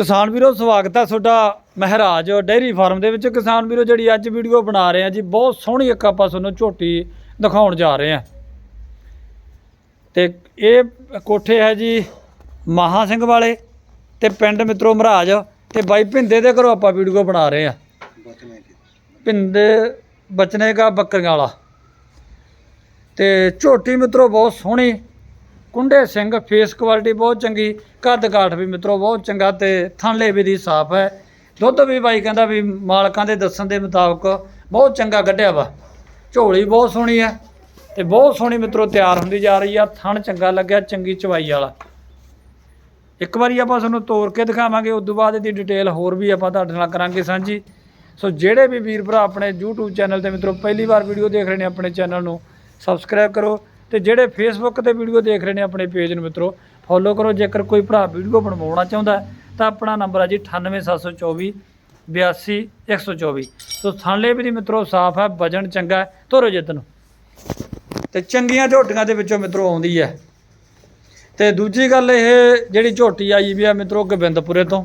ਕਿਸਾਨ ਵੀਰੋ, ਸਵਾਗਤ ਹੈ ਤੁਹਾਡਾ ਮਹਾਰਾਜ ਡੇਅਰੀ ਫਾਰਮ ਦੇ ਵਿੱਚ। ਕਿਸਾਨ ਵੀਰੋ, ਜਿਹੜੀ ਅੱਜ ਵੀਡੀਓ ਬਣਾ ਰਹੇ ਆ ਜੀ, ਬਹੁਤ ਸੋਹਣੀ ਇੱਕ ਆਪਾਂ ਤੁਹਾਨੂੰ ਝੋਟੀ ਦਿਖਾਉਣ ਜਾ ਰਹੇ ਆ। ਤੇ ਇਹ ਕੋਠੇ ਹੈ ਜੀ ਮਹਾ ਸਿੰਘ ਵਾਲੇ ਤੇ ਪਿੰਡ ਮਿੱਤਰੋ ਮਹਾਰਾਜ ਤੇ ਬਾਈ ਭਿੰਦੇ ਦੇ ਘਰੋਂ ਆਪਾਂ ਵੀਡੀਓ ਬਣਾ ਰਹੇ ਆ। ਭਿੰਦੇ ਬਚਨੇ ਕਾ ਬੱਕਰੀਆਂ ਵਾਲਾ। ਤੇ ਝੋਟੀ ਮਿੱਤਰੋ, ਬਹੁਤ ਸੋਹਣੀ ਕੁੰਡੇ ਸਿੰਘ ਫੇਸ ਕੁਆਲਿਟੀ ਬਹੁਤ ਚੰਗੀ ਕੱਦ ਕਾਠ ਵੀ ਮਿੱਤਰੋ ਬਹੁਤ ਚੰਗਾ ਤੇ ਥਣਲੇ ਵੀ ਦੀ ਸਾਫ਼ ਹੈ। ਦੁੱਧ ਵੀ ਬਾਈ ਕਹਿੰਦਾ ਵੀ ਮਾਲਕਾਂ ਦੇ ਦੱਸਣ ਦੇ ਮੁਤਾਬਕ ਬਹੁਤ ਚੰਗਾ ਕੱਢਿਆ ਵਾ। ਝੋਲੀ ਬਹੁਤ ਸੋਹਣੀ ਹੈ ਤੇ ਬਹੁਤ ਸੋਹਣੀ ਮਿੱਤਰੋ ਤਿਆਰ ਹੁੰਦੀ ਜਾ ਰਹੀ ਆ। ਥਣ ਚੰਗਾ ਲੱਗਿਆ, ਚੰਗੀ ਚਵਾਈ ਵਾਲਾ। ਇੱਕ ਵਾਰੀ ਆਪਾਂ ਤੁਹਾਨੂੰ ਤੋੜ ਕੇ ਦਿਖਾਵਾਂਗੇ, ਉਸ ਤੋਂ ਬਾਅਦ ਇਹਦੀ ਡਿਟੇਲ ਹੋਰ ਵੀ ਆਪਾਂ ਤੁਹਾਡੇ ਨਾਲ ਕਰਾਂਗੇ ਸਾਂਝੀ। ਸੋ ਜਿਹੜੇ ਵੀ ਵੀਰ ਭਰਾ ਆਪਣੇ YouTube ਚੈਨਲ ਤੇ ਮਿੱਤਰੋ ਪਹਿਲੀ ਵਾਰ ਵੀਡੀਓ ਦੇਖ ਰਹੇ ਨੇ ਆਪਣੇ ਚੈਨਲ ਨੂੰ, ਸਬਸਕ੍ਰਾਈਬ ਕਰੋ। ਤੇ ਜਿਹੜੇ ਫੇਸਬੁੱਕ ਤੇ ਵੀਡੀਓ ਦੇਖ ਰਹੇ ਨੇ ਆਪਣੇ ਪੇਜ ਨੂੰ ਮਿੱਤਰੋ ਫੋਲੋ ਕਰੋ। ਜੇਕਰ ਕੋਈ ਭਰਾ ਵੀਡੀਓ ਬਣਵਾਉਣਾ ਚਾਹੁੰਦਾ ਤਾਂ ਆਪਣਾ ਨੰਬਰ ਹੈ ਜੀ 98724 82124 ਸੋ ਥਾਲੇ ਵੀ ਦੀ ਮਿੱਤਰੋ, ਸਾਫ਼ ਹੈ, ਵਜਨ ਚੰਗਾ ਹੈ, ਧੁਰ ਜਿੱਤ ਤੇ ਚੰਗੀਆਂ ਝੋਟੀਆਂ ਦੇ ਵਿੱਚੋਂ ਮਿੱਤਰੋ ਆਉਂਦੀ ਹੈ। ਤੇ ਦੂਜੀ ਗੱਲ ਇਹ ਜਿਹੜੀ ਝੋਟੀ ਆਈ ਵੀ ਆ ਮਿੱਤਰੋ ਗੋਬਿੰਦਪੁਰੇ ਤੋਂ।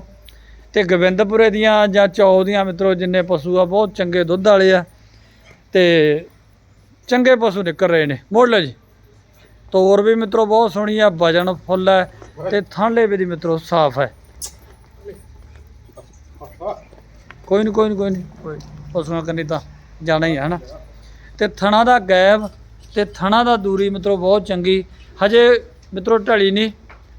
ਤੇ ਗੋਬਿੰਦਪੁਰੇ ਦੀਆਂ ਜਾਂ ਚੌ ਦੀਆਂ ਮਿੱਤਰੋ ਜਿੰਨੇ ਪਸ਼ੂ ਆ, ਬਹੁਤ ਚੰਗੇ ਦੁੱਧ ਵਾਲੇ ਆ। ਤੇ ਚੰਗੇ ਪਸ਼ੂ ਨਿਕਲ ਰਹੇ ਨੇ। ਮੋੜ ਲਓ ਜੀ। ਤੋਰ ਵੀ ਮਿੱਤਰੋ ਬਹੁਤ ਸੋਹਣੀ ਆ, ਵਜਨ ਫੁੱਲ ਹੈ ਤੇ ਥਾਂਲੇ ਵੀ ਦੀ ਮਿੱਤਰੋ ਸਾਫ਼ ਹੈ ਕੋਈ ਨਹੀਂ ਕੋਈ ਨਹੀਂ ਕੋਈ ਨਹੀਂ ਕੋਈ ਪਸ਼ੂਆਂ ਕੰਨੀ ਤਾਂ ਜਾਣਾ ਹੀ ਹੈ ਹਨਾ। ਤੇ ਥਣਾ ਦਾ ਗੈਬ ਤੇ ਥਣਾ ਦਾ ਦੂਰੀ ਮਿੱਤਰੋ ਬਹੁਤ ਚੰਗੀ। ਹਜੇ ਮਿੱਤਰੋ ਢਲੀ ਨਹੀਂ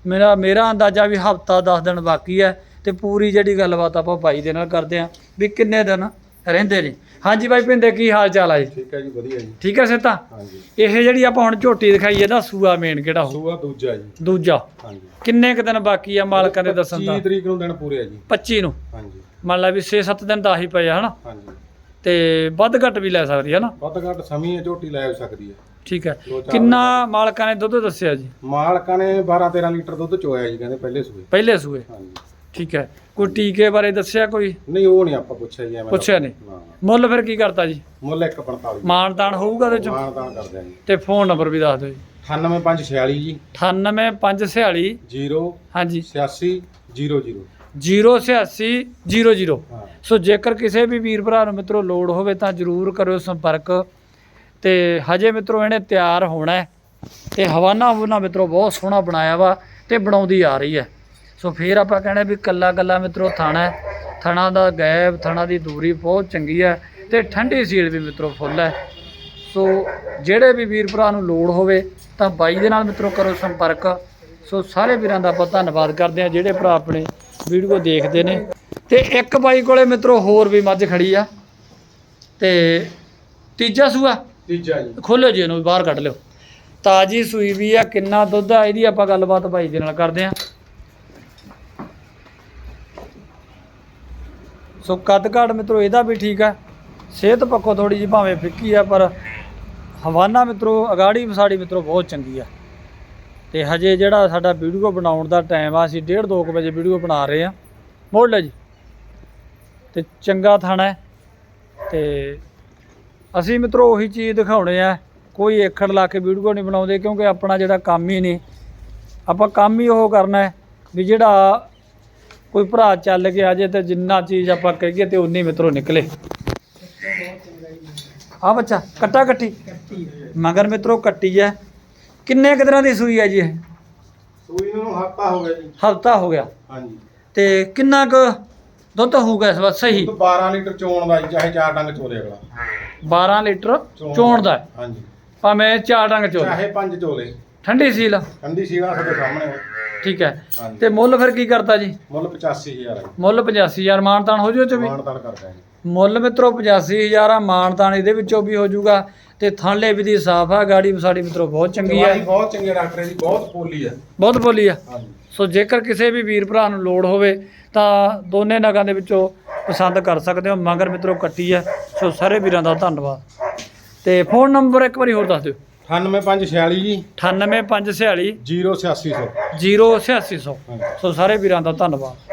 ਮੇਰਾ ਮੇਰਾ ਅੰਦਾਜ਼ਾ ਵੀ ਹਫਤਾ 10 ਦਿਨ ਬਾਕੀ ਹੈ ਤੇ ਪੂਰੀ ਜਿਹੜੀ ਗੱਲਬਾਤ ਆਪਾਂ ਬਾਈ ਦੇ ਨਾਲ ਕਰਦੇ ਆਂ ਵੀ ਕਿੰਨੇ ਦਿਨ ਰਹਿੰਦੇ ਨੇ। ਹਾਂਜੀ ਬਾਈ ਪਿੰਦੇ ਕੀ ਹਾਲ ਚਾਲ ਆ ਜੀ? ਠੀਕ ਹੈ ਜੀ ਵਧੀਆ ਜੀ। ਠੀਕ ਹੈ ਸਿੱਤਾ ਹਾਂਜੀ। ਇਹ ਜਿਹੜੀ ਆਪਾਂ ਹੁਣ ਝੋਟੀ ਦਿਖਾਈ ਇਹਦਾ ਸੂਆ ਮੇਨ ਕਿਹੜਾ ਹੋ ਸੂਆ ਦੂਜਾ ਜੀ। ਦੂਜਾ। ਹਾਂਜੀ। ਕਿੰਨੇ ਕੁ ਦਿਨ ਬਾਕੀ ਆ ਮਾਲਕਾਂ ਦੇ ਦੱਸਣ ਦਾ? 25 ਤਰੀਕ ਨੂੰ ਦਿਨ ਪੂਰੇ ਆ ਜੀ। 25 ਨੂੰ? ਹਾਂਜੀ। ਮੰਨ ਲਾ ਵੀ 6-7 ਦਿਨ ਦਾ ਹੀ ਪਏ ਆ ਹਨਾ? ਹਾਂਜੀ। ਤੇ ਵੱਧ ਘੱਟ ਵੀ ਲੈ ਸਕਦੀ ਹੈ ਨਾ ਵੱਧ ਘੱਟ ਸਮੀ ਝੋਟੀ ਲੈ ਸਕਦੀ ਹੈ ਠੀਕ ਹੈ ਕਿੰਨਾ ਮਾਲਕਾਂ ਨੇ ਦੁੱਧ ਦੱਸਿਆ ਜੀ? ਮਾਲਕਾਂ ਨੇ 12 13 ਲੀਟਰ ਦੁੱਧ ਚੋਇਆ ਜੀ ਕਹਿੰਦੇ ਪਹਿਲੇ ਸੂਏ। ਪਹਿਲੇ ਸੂਏ। ਹਾਂਜੀ। ਠੀਕ ਹੈ। ਕੋਈ ਟੀਕੇ ਬਾਰੇ ਦੱਸਿਆ ਕੋਈ? ਨਹੀਂ ਉਹ ਨਹੀਂ ਆਪਾਂ ਪੁੱਛਿਆ ਜੀ ਐਵੇਂ ਪੁੱਛਿਆ ਨਹੀਂ। ਮੁੱਲ ਫਿਰ ਕੀ ਕਰਤਾ ਜੀ? ਮੁੱਲ 145 ਮਾਨਤਾਨ ਹੋਊਗਾ ਉਹਦੇ ਚ? ਮਾਨ ਤਾਂ ਆ ਜੀ। ਤੇ ਫੋਨ ਨੰਬਰ ਵੀ ਦੱਸ ਦਿਓ ਜੀ। 98546 ਜੀ। 98546 0 ਹਾਂਜੀ। 86 00 08600 ਹਾਂ। ਸੋ ਜੇਕਰ ਕਿਸੇ ਵੀ ਵੀਰ ਭਰਾ ਨੂੰ ਮਿੱਤਰੋ ਲੋੜ ਹੋਵੇ ਤਾਂ ਜਰੂਰ ਕਰਿਓ ਸੰਪਰਕ। ਤੇ ਹਜੇ ਮਿੱਤਰੋ ਇਹਨੇ ਤਿਆਰ ਹੋਣਾ ਹੈ। ਤੇ ਹਵਾਨਾ ਹਵਾਨਾ ਮਿੱਤਰੋ ਬਹੁਤ ਸੋਹਣਾ ਬਣਾਇਆ ਵਾ ਤੇ ਬਣਾਉਂਦੀ ਆ ਰਹੀ ਹੈ। ਸੋ ਫੇਰ ਆਪਾਂ ਕਹਿੰਦੇ ਵੀ ਕੱਲਾ ਕੱਲਾ ਮਿੱਤਰੋ ਥਾਣਾ ਥਣਾ ਦਾ ਗੈਬ ਥਣਾ ਦੀ ਦੂਰੀ ਬਹੁਤ ਚੰਗੀ ਹੈ ਤੇ ਠੰਡੀ ਸੀਲ ਵੀ ਮਿੱਤਰੋ ਫੁੱਲ ਹੈ। ਸੋ ਜਿਹੜੇ ਵੀ ਵੀਰ ਭਰਾ ਨੂੰ ਲੋੜ ਹੋਵੇ ਤਾਂ ਬਾਈ ਦੇ ਨਾਲ ਮਿੱਤਰੋ ਕਰੋ ਸੰਪਰਕ। ਸੋ ਸਾਰੇ ਵੀਰਾਂ ਦਾ ਆਪਾਂ ਧੰਨਵਾਦ ਕਰਦੇ ਹਾਂ ਜਿਹੜੇ ਭਰਾ ਆਪਣੇ ਵੀਡੀਓ ਦੇਖਦੇ ਨੇ। ਤੇ ਇੱਕ ਬਾਈ ਕੋਲੇ ਮਿੱਤਰੋ ਹੋਰ ਵੀ ਮੱਝ ਖੜੀ ਆ। ਤੇ ਤੀਜਾ ਸੂਆ? ਤੀਜਾ ਜੀ। ਖੋਲੋ ਜੀ ਇਹਨੂੰ ਬਾਹਰ ਕੱਢ ਲਿਓ। ਤਾਜੀ ਸੂਈ ਵੀ ਆ ਕਿੰਨਾ ਦੁੱਧ ਆ ਇਹਦੀ ਆਪਾਂ ਗੱਲਬਾਤ ਬਾਈ ਦੇ ਨਾਲ ਕਰਦੇ ਆ ਸੋ ਕੱਦ ਕਾਠ ਮਿੱਤਰੋ, ਇਹਦਾ ਵੀ ਠੀਕ ਹੈ। ਸਿਹਤ ਪੱਖੋਂ ਥੋੜੀ ਜਿਹੀ ਭਾਵੇਂ ਫਿੱਕੀ ਆ ਪਰ ਹਵਾਨਾ ਮਿੱਤਰੋ, ਅਗਾੜੀ ਵਸਾੜੀ ਮਿੱਤਰੋ, ਬਹੁਤ ਚੰਗੀ ਆ ਤੇ ਹਜੇ ਜਿਹੜਾ ਸਾਡਾ ਵੀਡੀਓ ਬਣਾਉਣ ਦਾ ਟਾਈਮ ਆ, ਅਸੀਂ 1:30 2 ਵਜੇ ਵੀਡੀਓ ਬਣਾ ਰਹੇ ਆ ਮੋੜ ਲੈ ਜੀ। ਤੇ ਚੰਗਾ ਥਾਣਾ ਹੈ। ਤੇ ਅਸੀਂ ਮਿੱਤਰੋ, ਉਹੀ ਚੀਜ਼ ਦਿਖਾਉਣੇ ਆ। ਕੋਈ ਏਖੜ ਲਾ ਕੇ ਵੀਡੀਓ ਨਹੀਂ ਬਣਾਉਂਦੇ, ਕਿਉਂਕਿ ਆਪਣਾ ਜਿਹੜਾ ਕੰਮ ਹੀ ਨਹੀਂ। ਆਪਾਂ ਕੰਮ ਹੀ ਉਹ ਕਰਨਾ ਹੈ ਵੀ ਜਿਹੜਾ ਕੋਈ ਭਰਾ ਚੱਲ ਕੇ ਆ ਜੇ ਤੇ ਜਿੰਨਾ ਚੀਜ਼ ਆਪਾਂ ਕਹੀਏ ਤੇ ਉਨੀ ਮਿੱਤਰੋ ਨਿਕਲੇ। ਆ ਬੱਚਾ ਕੱਟਾ ਕੱਟੀ। ਮਗਰ ਮਿੱਤਰੋ ਕੱਟੀ ਹੈ। ਕਿੰਨੇ ਕੁ ਦਿਨਾਂ ਦੀ ਸੂਈ ਹੈ ਜੀ ਇਹ? ਸੂਈ ਨੂੰ ਹਫਤਾ ਹੋ ਗਿਆ ਜੀ। ਹਫਤਾ ਹੋ ਗਿਆ। ਹਾਂਜੀ। ਤੇ ਕਿੰਨਾ ਕੁ ਦੁੱਧ ਹੋਊਗਾ ਇਸ ਵਾਰ ਸਹੀ। ਦੁੱਧ 12 ਲੀਟਰ ਚੋਣ ਦਾ ਜੀ ਚਾਹੇ ਚਾਰ ਡੰਗ ਚੋਲੇ ਅਗਲਾ। 12 ਲੀਟਰ ਚੋਣ ਦਾ। ਹੈ। ਹਾਂਜੀ। ਭਾਵੇਂ ਚਾਰ ਡੰਗ ਚੋ ਚਾਹੇ ਪੰਜ ਚੋਲੇ। ਠੰਡੀ ਸੀਲ। ਠੰਡੀ ਸੀਗਾ ਸਾਡੇ ਸਾਹਮਣੇ। ਠੀਕ ਹੈ। ਹਾਂਜੀ। ਤੇ ਮੁੱਲ ਫਿਰ ਕੀ ਕਰਤਾ ਜੀ? ਮੁੱਲ 85000 ਹੈ ਮੁੱਲ 85000 ਮਾਨਤਾਨ ਹੋ ਜੂ ਚ ਵੀ? ਮਾਨਦਾਨ ਕਰਦਾ ਜੀ ਮੁੱਲ ਮਿੱਤਰੋ 85000 ਆ ਮਾਨਤਾਨ ਇਹਦੇ ਵਿੱਚੋਂ ਵੀ ਹੋ ਜੂਗਾ। ਤੇ ਥਾਂਲੇ ਵੀ ਦੀ ਸਾਫ਼ ਆ ਗਾੜੀ ਸਾਡੀ ਮਿੱਤਰੋ ਬਹੁਤ ਚੰਗੀ ਦਵਾਈ ਆ ਬਹੁਤ ਚੰਗੇ ਡਾਕਟਰ ਜੀ ਬਹੁਤ ਪੋਲੀ ਹੈ ਬਹੁਤ ਬੋਲੀ ਆ। ਹਾਂਜੀ। ਸੋ ਜੇਕਰ ਕਿਸੇ ਵੀ ਵੀਰ ਭਰਾ ਨੂੰ ਲੋੜ ਹੋਵੇ ਤਾਂ ਦੋਨੇ ਨਗਾਂ ਦੇ ਵਿੱਚੋਂ ਪਸੰਦ ਕਰ ਸਕਦੇ ਹੋ। ਮਗਰ ਮਿੱਤਰੋ ਕੱਟੀ ਆ। ਸੋ ਸਾਰੇ ਵੀਰਾਂ ਦਾ ਧੰਨਵਾਦ। ਤੇ ਫੋਨ ਨੰਬਰ ਇੱਕ ਵਾਰੀ ਹੋਰ ਦੱਸ ਦਿਓ। 98546 ਜੀ। 98546 08600 08600 ਹਾਂਜੀ। ਸੋ ਸਾਰੇ ਵੀਰਾਂ ਦਾ ਧੰਨਵਾਦ।